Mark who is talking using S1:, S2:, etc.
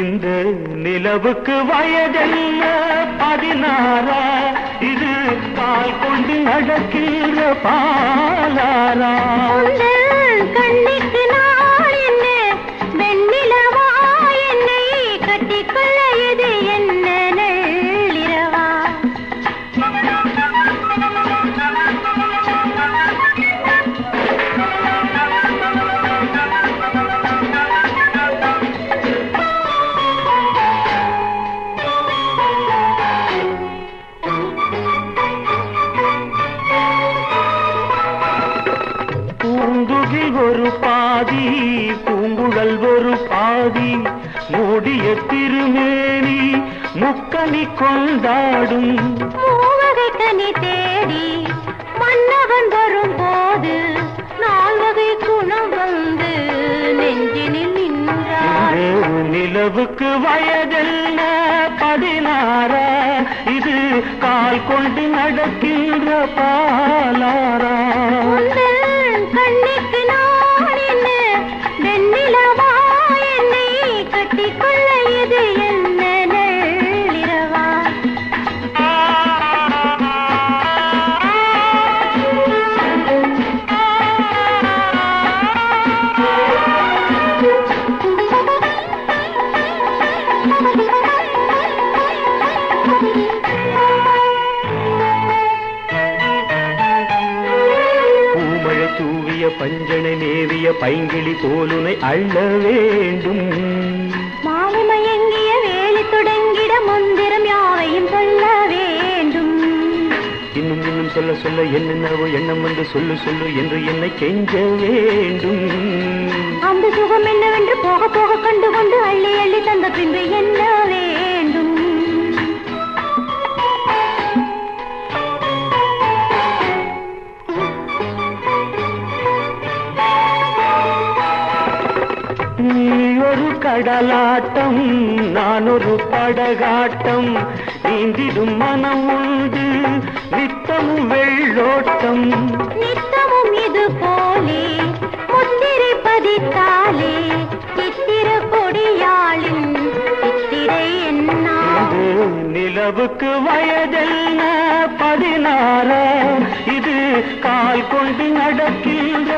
S1: இந்த நிலவுக்கு வயதென்ன பதினாறா இது கொண்டு நடக்கிற பாலாரா? பாதி மூடிய திருமேனி முக்கனி கொண்டாடும்.
S2: மூவகை கனி தேடி மன்னவன் வரும் போது நால்வகை குணம் வந்து நெஞ்சினில்
S1: இந்த நிலவுக்கு வயதென்ன? பதினாறா இது கால் கொண்டு நடக்கின்ற பாலாரா. பஞ்சனை மேவிய பைங்கிளி போலுனை அள்ள வேண்டும்.
S2: மாலை மயங்கிய வேலி தொடங்கிட மந்திரம் யாவையும் சொல்ல வேண்டும்.
S1: இன்னும் இன்னும் சொல்ல சொல்ல என்னென்னவோ எண்ணம் வந்து சொல்லு சொல்லு என்று என்னை கெஞ்ச வேண்டும்.
S2: அந்த சுகம் என்னவென்று போக
S1: கடலாட்டம் நான் ஒரு படகாட்டம். நீந்திடும் மனம் உண்டு நித்தமும் வெள்ளோட்டம்.
S2: நித்தமும் இது போலே முத்திரை பதித்தாலே சித்திர கொடியாளின் சித்திரை
S1: இது நிலவுக்கு வயதென்ன? பதினாறா? இது கால் கொண்டு நடக்கின்ற